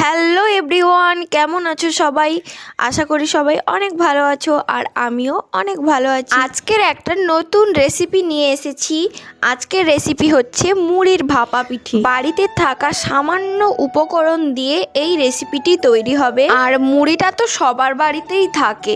Hello everyone, কেমন আছো সবাই? আশা করি সবাই অনেক ভালো আছো আর আমিও অনেক ভালো আছি। আজকের একটা নতুন রেসিপি নিয়ে এসেছি। আজকের রেসিপি হচ্ছে মুড়ির ভাপা পিঠে। বাড়িতে থাকা সামান্য উপকরণ দিয়ে এই রেসিপিটি তৈরি হবে। আর মুড়িটা তো সবার বাড়িতেই থাকে।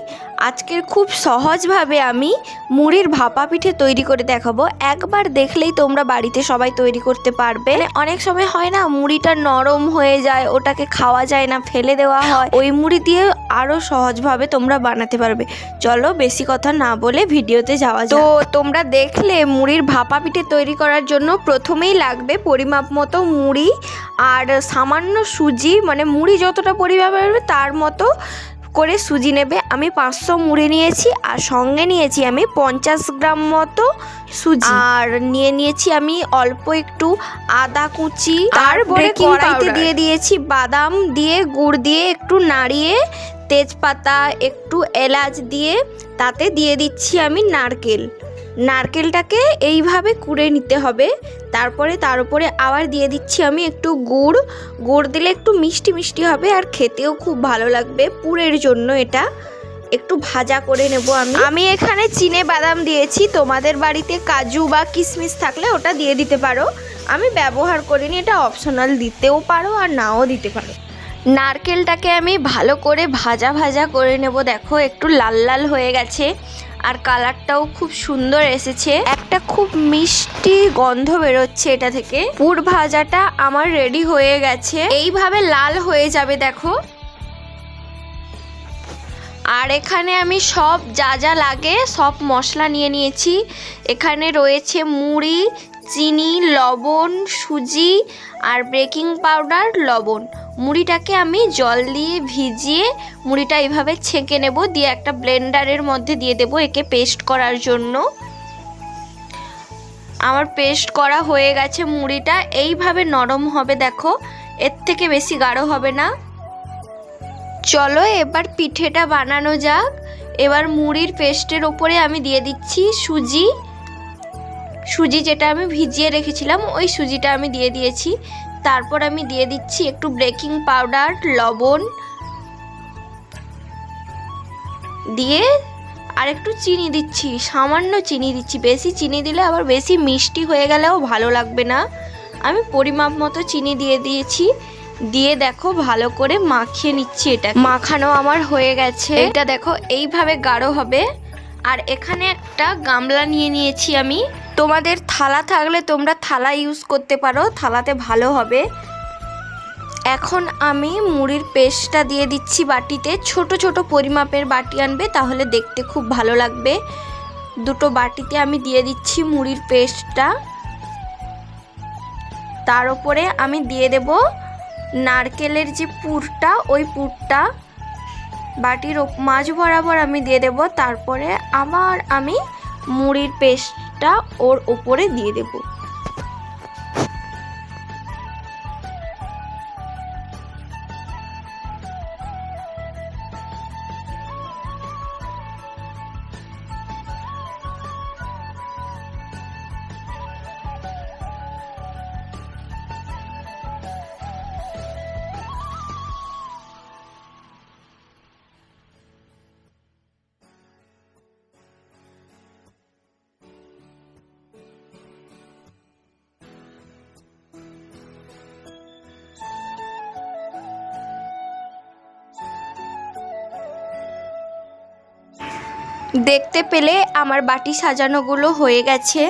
আজকের খুব সহজভাবে আমি মুড়ির ভাপা পিঠে তৈরি করে দেখাবো। একবার দেখলেই তোমরা বাড়িতে সবাই তৈরি করতে পারবে। মানে অনেক সময় হয় না, মুড়িটা নরম হয়ে যায়, ওটাকে খাওয়া যায় না, ফেলে দেওয়া হয়, ওই মুড়ি দিয়ে আরও সহজভাবে তোমরা বানাতে পারবে। চলো বেশি কথা না বলে ভিডিওতে যাওয়া তো তোমরা দেখলে মুড়ির ভাপা পিঠে তৈরি করার জন্য প্রথমেই লাগবে পরিমাপ মতো মুড়ি আর সামান্য সুজি মানে মুড়ি যতটা পরিমাপ তার মতো করে সুজি নেবে। আমি পাঁচশো মুড়ে নিয়েছি আর সঙ্গে নিয়েছি আমি পঞ্চাশ গ্রাম মতো সুজি। আর নিয়ে নিয়েছি আমি অল্প একটু আদা কুচি তারপরে কড়াইতে দিয়ে দিয়েছি বাদাম দিয়ে গুড় দিয়ে একটু নাড়িয়ে তেজপাতা একটু এলাচ দিয়ে তাতে দিয়ে দিচ্ছি আমি নারকেল। নারকেলটাকে এইভাবে কুড়ে নিতে হবে। তারপরে তার উপরে আবার দিয়ে দিচ্ছি আমি একটু গুড়। গুড় দিলে একটু মিষ্টি মিষ্টি হবে আর খেতেও খুব ভালো লাগবে পুরের জন্য এটা। একটু ভাজা করে নেব আমি। আমি এখানে চিনে বাদাম দিয়েছি। তোমাদের বাড়িতে কাজু বা কিশমিশ থাকলে ওটা দিয়ে দিতে পারো। আমি ব্যবহার করিনি, এটা অপশনাল দিতেও পারো আর নাও দিতে পারো। নারকেলটাকে আমি ভালো করে ভাজা ভাজা করে নেব। দেখো একটু লাল লাল হয়ে গেছে। আর কালারটাও খুব সুন্দর এসেছে। একটা খুব মিষ্টি গন্ধ বেরোচ্ছে এটা থেকে। পুর ভাজাটা আমার রেডি হয়ে গেছে। এইভাবে লাল হয়ে যাবে, দেখো। আর এখানে আমি সব যা যা লাগে সব মশলা নিয়ে নিয়েছি। এখানে রয়েছে মুড়ি, চিনি, লবণ, সুজি আর বেকিং পাউডার, লবণ। মুড়িটাকে আমি জল দিয়ে ভিজিয়ে মুড়িটা এইভাবে ছেঁকে নেব, দিয়ে একটা ব্লেন্ডারের মধ্যে দিয়ে দেবো একে পেস্ট করার জন্য। আমার পেস্ট করা হয়ে গেছে মুড়িটা, এইভাবে নরম হবে দেখো, এর থেকে বেশি গাঢ় হবে না। চলো এবার পিঠেটা বানানো যাক। এবার মুড়ির পেস্টের ওপরে আমি দিয়ে দিচ্ছি সুজি। সুজি যেটা আমি ভিজিয়ে রেখেছিলাম, ওই সুজিটা আমি দিয়ে দিয়েছি। তারপর আমি দিয়ে দিচ্ছি একটু বেকিং পাউডার, লবণ। দিয়ে আর একটু চিনি দিচ্ছি, সামান্য চিনি দিচ্ছি। বেশি চিনি দিলে আবার বেশি মিষ্টি হয়ে গেলেও ভালো লাগবে না। আমি পরিমাপ মতো চিনি দিয়ে দিয়েছি। দিয়ে দেখো ভালো করে মাখিয়ে নিচ্ছি এটা মাখানো আমার হয়ে গেছে। এটা দেখো এইভাবে গাঢ় হবে। আর এখানে একটা গামলা নিয়ে নিয়েছি আমি। তোমাদের থালা থাকলে তোমরা থালা ইউজ করতে পারো, থালাতে ভালো হবে। এখন আমি মুড়ির পেস্টটা দিয়ে দিচ্ছি বাটিতে। ছোট ছোট পরিমাপের বাটি আনবে, তাহলে দেখতে খুব ভালো লাগবে। দুটো বাটিতে আমি দিয়ে দিচ্ছি মুড়ির পেস্টটা। তার উপরে আমি দিয়ে দেব নারকেলের যে পুরটা, ওই পুরটা বাটির মাছ বরাবর আমি দিয়ে দেব, তারপরে আবার আমি মুড়ির পেস্টটা ওর ওপরে দিয়ে দেবো। দেখতে পেলে আমার বাটি সাজানোগুলো হয়ে গেছে।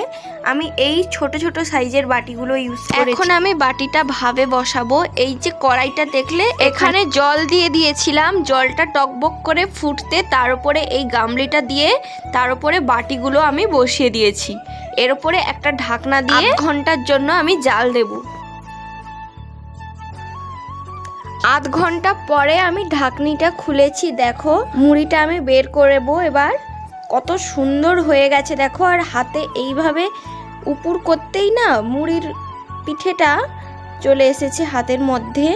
আমি এই ছোট ছোট সাইজের বাটিগুলো ইউজ এখন আমি বাটিটা ভাবে বসাবো। এই যে কড়াইটা দেখলে এখানে জল দিয়ে দিয়েছিলাম। জলটা টকবক করে ফুটতে তার উপরে এই গামলিটা দিয়ে তার উপরে বাটিগুলো আমি বসিয়ে দিয়েছি। এর উপরে একটা ঢাকনা দিয়ে ঘণ্টার জন্য আমি জাল দেবো। আধ ঘণ্টা পরে আমি ঢাকনিটা খুলেছি। দেখো মুড়িটা আমি বের করব এবার। কত সুন্দর হয়ে গেছে, দেখো, আর হাতে এইভাবে উপুর করতেই না মুড়ির পিঠেটা চলে এসেছে হাতের মধ্যে।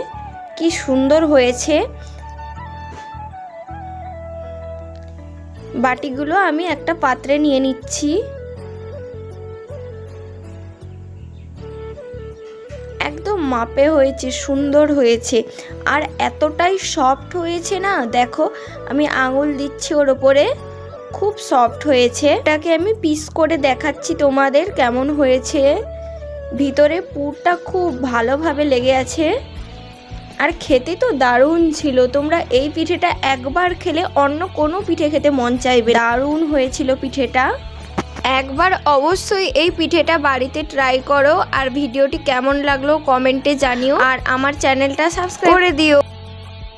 কি সুন্দর হয়েছে। বাটিগুলো আমি একটা পাত্রে নিয়ে নিচ্ছি। একদম মাপে হয়েছে, সুন্দর হয়েছে। আর এতটাই সফট হয়েছে না, দেখো, আমি আঙুল দিচ্ছি ওর ওপরে। খুব সফট হয়েছে। এটাকে আমি পিস করে দেখাচ্ছি তোমাদের কেমন হয়েছে। ভিতরে পুরটা খুব ভালোভাবে লেগে আছে। আর খেতে তো দারুণ ছিল। তোমরা এই পিঠেটা একবার খেলে অন্য কোনো পিঠে খেতে মন চাইবে দারুণ হয়েছিল পিঠেটা। একবার অবশ্যই এই পিঠেটা বাড়িতে ট্রাই করো। আর ভিডিওটি কেমন লাগল কমেন্টে জানিও। আর আমার চ্যানেলটা সাবস্ক্রাইব করে দিও।